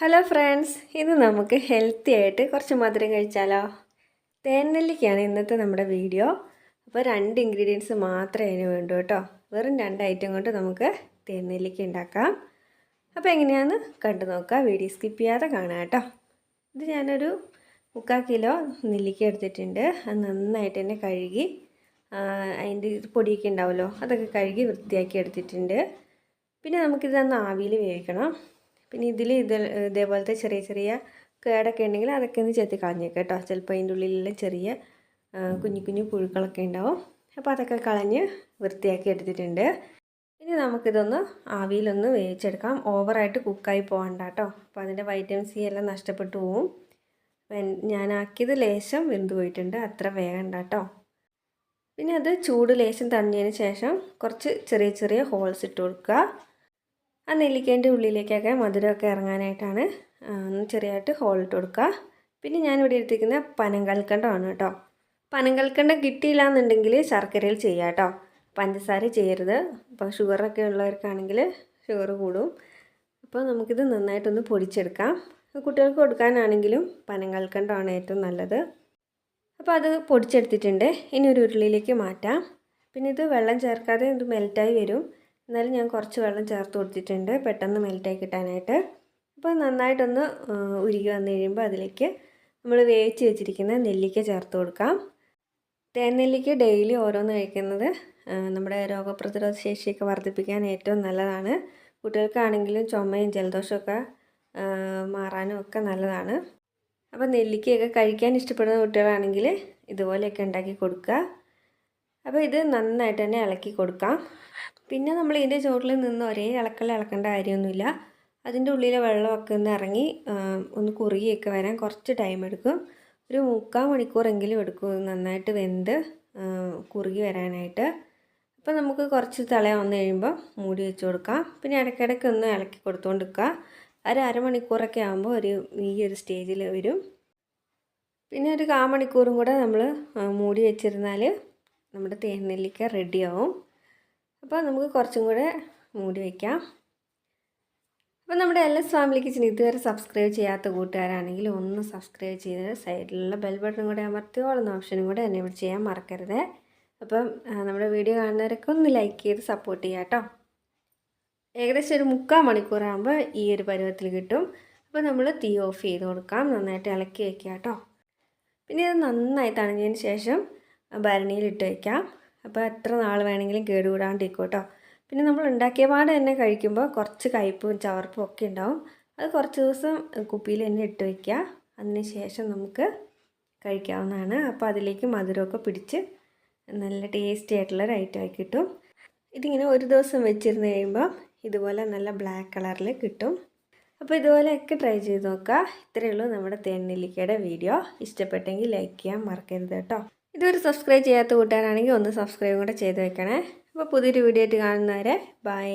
Hello friends ഇന്ന് നമുക്ക് healthy ആയിട്ട് കുറച്ച് മധുരം കഴിച്ചാലോ? തേൻനെല്ലിക്കയാണ് ഇന്നത്തെ നമ്മുടെ വീഡിയോ അപ്പോൾ രണ്ട് ഇൻഗ്രീഡിയൻസ് മാത്രമേ അതിന് വേണ്ടൂ കേട്ടോ. വെറും രണ്ട് ഐറ്റം കൊണ്ട് നമുക്ക് തേൻനെല്ലിക്ക ഉണ്ടാക്കാം. അപ്പോൾ എങ്ങനെയാണെന്ന് കണ്ടു നോക്കുക. വീഡിയോ സ്കിപ്പ് ചെയ്യാതെ കാണാം കേട്ടോ. ഇത് ഞാനൊരു മുക്കാൽ കിലോ നെല്ലിക്ക എടുത്തിട്ടുണ്ട്. അത് നന്നായിട്ട് തന്നെ കഴുകി അതിന്റെ പൊടിയൊക്കെ ഉണ്ടാവുമല്ലോ അതൊക്കെ കഴുകി വൃത്തിയാക്കി എടുത്തിട്ടുണ്ട്. പിന്നെ നമുക്കിതൊന്ന് ആവിയിൽ വേവിക്കണം. പിന്നെ ഇതിൽ ഇത് ഇതേപോലത്തെ ചെറിയ ചെറിയ കേടൊക്കെ ഉണ്ടെങ്കിൽ അതൊക്കെ ഒന്ന് ചെത്തി കളഞ്ഞേക്കാം കേട്ടോ. ചിലപ്പോൾ അതിന്റെ ഉള്ളിലുള്ള ചെറിയ കുഞ്ഞു കുഞ്ഞു പുഴുക്കളൊക്കെ ഉണ്ടാവും. അപ്പോൾ അതൊക്കെ കളഞ്ഞ് വൃത്തിയാക്കി എടുത്തിട്ടുണ്ട്. ഇനി നമുക്കിതൊന്ന് ആവിയിലൊന്ന് വേവിച്ചെടുക്കാം. ഓവറായിട്ട് കുക്കായി പോകണ്ട കേട്ടോ. അപ്പോൾ അതിന്റെ വൈറ്റമിൻ സി എല്ലാം നഷ്ടപ്പെട്ടു പോവും. ഞാനാക്കിയത് ലേശം വെന്ത് പോയിട്ടുണ്ട്. അത്ര വേഗണ്ട കേട്ടോ. പിന്നെ അത് ചൂട് ലേശം തണിഞ്ഞതിന് ശേഷം കുറച്ച് ചെറിയ ചെറിയ ഹോൾസ് ഇട്ട് കൊടുക്കുക. ആ നെല്ലിക്കേന്റെ ഉള്ളിലേക്കൊക്കെ മധുരമൊക്കെ ഇറങ്ങാനായിട്ടാണ് ചെറിയതായിട്ട് ഹോളിട്ട് കൊടുക്കുക. പിന്നെ ഞാൻ ഇവിടെ എടുത്തിരിക്കുന്ന പനങ്കൽക്കണ്ടമാണ് കേട്ടോ. പനങ്കൽക്കണ്ടം കിട്ടിയില്ല എന്നുണ്ടെങ്കിൽ ശർക്കരയിൽ ചെയ്യാം കേട്ടോ. പഞ്ചസാര ചെയ്യരുത്. അപ്പോൾ ഷുഗറൊക്കെ ഉള്ളവർക്കാണെങ്കിൽ ഷുഗർ കൂടും. അപ്പോൾ നമുക്കിത് നന്നായിട്ടൊന്ന് പൊടിച്ചെടുക്കാം. കുട്ടികൾക്ക് കൊടുക്കാനാണെങ്കിലും പനങ്കൽക്കണ്ടമാണ് ഏറ്റവും നല്ലത്. അപ്പോൾ അത് പൊടിച്ചെടുത്തിട്ടുണ്ട്. ഇനി ഒരു ഉരുളിയിലേക്ക് മാറ്റാം. പിന്നെ ഇത് വെള്ളം ചേർക്കാതെ ഇത് മെൽറ്റായി വരും. എന്നാലും ഞാൻ കുറച്ച് വെള്ളം ചേർത്ത് കൊടുത്തിട്ടുണ്ട് പെട്ടെന്ന് മെൽറ്റായി കിട്ടാനായിട്ട്. അപ്പോൾ നന്നായിട്ടൊന്ന് ഉരുകി വന്നു കഴിയുമ്പോൾ അതിലേക്ക് നമ്മൾ വേവിച്ച് വെച്ചിരിക്കുന്ന നെല്ലിക്ക ചേർത്ത് കൊടുക്കാം. തേൻ നെല്ലിക്ക ഡെയിലി ഓരോന്ന് കഴിക്കുന്നത് നമ്മുടെ രോഗപ്രതിരോധ ശേഷിയൊക്കെ വർദ്ധിപ്പിക്കാൻ ഏറ്റവും നല്ലതാണ്. കുട്ടികൾക്കാണെങ്കിലും ചുമയും ജലദോഷമൊക്കെ മാറാനും ഒക്കെ നല്ലതാണ്. അപ്പോൾ നെല്ലിക്കയൊക്കെ കഴിക്കാൻ ഇഷ്ടപ്പെടുന്ന കുട്ടികളാണെങ്കിൽ ഇതുപോലെയൊക്കെ ഉണ്ടാക്കി കൊടുക്കുക. അപ്പോൾ ഇത് നന്നായിട്ട് തന്നെ ഇളക്കി കൊടുക്കാം. പിന്നെ നമ്മൾ ഇതിന്റെ ചോട്ടിൽ നിന്ന് ഒരേ ഇളക്കൽ ഇളക്കേണ്ട കാര്യമൊന്നുമില്ല. അതിന്റെ ഉള്ളിലെ വെള്ളമൊക്കെ ഒന്ന് ഇറങ്ങി ഒന്ന് കുറുകിയൊക്കെ വരാൻ കുറച്ച് ടൈം എടുക്കും. ഒരു മുക്കാൽ മണിക്കൂറെങ്കിലും എടുക്കും നന്നായിട്ട് വെന്ത് കുറുകി വരാനായിട്ട്. അപ്പോൾ നമുക്ക് കുറച്ച് തള വന്നു കഴിയുമ്പോൾ മൂടി വെച്ച് കൊടുക്കാം. പിന്നെ ഇടയ്ക്കിടയ്ക്ക് ഒന്ന് ഇളക്കി കൊടുത്തുകൊണ്ടിരിക്കുക ഒരു അരമണിക്കൂറൊക്കെ ആകുമ്പോൾ ഒരു ഈ ഒരു സ്റ്റേജിൽ വരും. പിന്നെ ഒരു കാ മണിക്കൂറും കൂടെ നമ്മൾ മൂടി വെച്ചിരുന്നാൽ നമ്മുടെ തേനെല്ലിക്ക റെഡിയാവും. അപ്പോൾ നമുക്ക് കുറച്ചും കൂടെ മൂടി വയ്ക്കാം അപ്പോൾ നമ്മുടെ എൽ എസ് ഫാമിലി കിച്ചൻ ഇതുവരെ സബ്സ്ക്രൈബ് ചെയ്യാത്ത കൂട്ടുകാരാണെങ്കിൽ ഒന്ന് സബ്സ്ക്രൈബ് ചെയ്ത് സൈഡിലുള്ള ബെൽ ബട്ടൺ കൂടെ അമർത്തിയോളുന്ന ഓപ്ഷനും കൂടെ എന്നെ ചെയ്യാൻ മറക്കരുത്. അപ്പം നമ്മുടെ വീഡിയോ കാണുന്നവരൊക്കെ ഒന്ന് ലൈക്ക് ചെയ്ത് സപ്പോർട്ട് ചെയ്യാം കേട്ടോ ഏകദേശം ഒരു മുക്കാൽ മണിക്കൂറാകുമ്പോൾ ഈ ഒരു പരുവത്തിൽ കിട്ടും. അപ്പോൾ നമ്മൾ തീ ഓഫ് ചെയ്ത് കൊടുക്കാം. നന്നായിട്ട് ഇളക്കി വയ്ക്കുക കേട്ടോ പിന്നെ ഇത് നന്നായി തണിഞ്ഞതിന് ശേഷം ഭരണിയിലിട്ട് വയ്ക്കാം അപ്പോൾ എത്ര നാൾ വേണമെങ്കിലും കേടുകൂടാണ്ടിരിക്കും കേട്ടോ. പിന്നെ നമ്മൾ ഉണ്ടാക്കിയ പാട് തന്നെ കഴിക്കുമ്പോൾ കുറച്ച് കയ്പും ചവർപ്പും ഒക്കെ ഉണ്ടാവും. അത് കുറച്ച് ദിവസം കുപ്പിയിൽ തന്നെ ഇട്ട് വയ്ക്കുക അതിന് ശേഷം നമുക്ക് കഴിക്കാവുന്നതാണ്. അപ്പോൾ അതിലേക്ക് മധുരമൊക്കെ പിടിച്ച് നല്ല ടേസ്റ്റി ആയിട്ടുള്ളൊരു ഐറ്റമായി കിട്ടും. ഇതിങ്ങനെ ഒരു ദിവസം വെച്ചിരുന്ന് കഴിയുമ്പോൾ ഇതുപോലെ നല്ല ബ്ലാക്ക് കളറിൽ കിട്ടും. അപ്പോൾ ഇതുപോലെയൊക്കെ ട്രൈ ചെയ്ത് നോക്കുക. ഇത്രയേ ഉള്ളൂ നമ്മുടെ തേൻനെല്ലിക്കയുടെ വീഡിയോ. ഇഷ്ടപ്പെട്ടെങ്കിൽ ലൈക്ക് ചെയ്യാൻ മറക്കരുത് കേട്ടോ. ഇതുവരെ സബ്സ്ക്രൈബ് ചെയ്യാത്ത കൂട്ടുകാരാണെങ്കിൽ ഒന്ന് സബ്സ്ക്രൈബ് കൂടെ ചെയ്ത് വെക്കണേ. അപ്പോൾ പുതിയൊരു വീഡിയോ ആയിട്ട് കാണുന്നവരെ ബൈ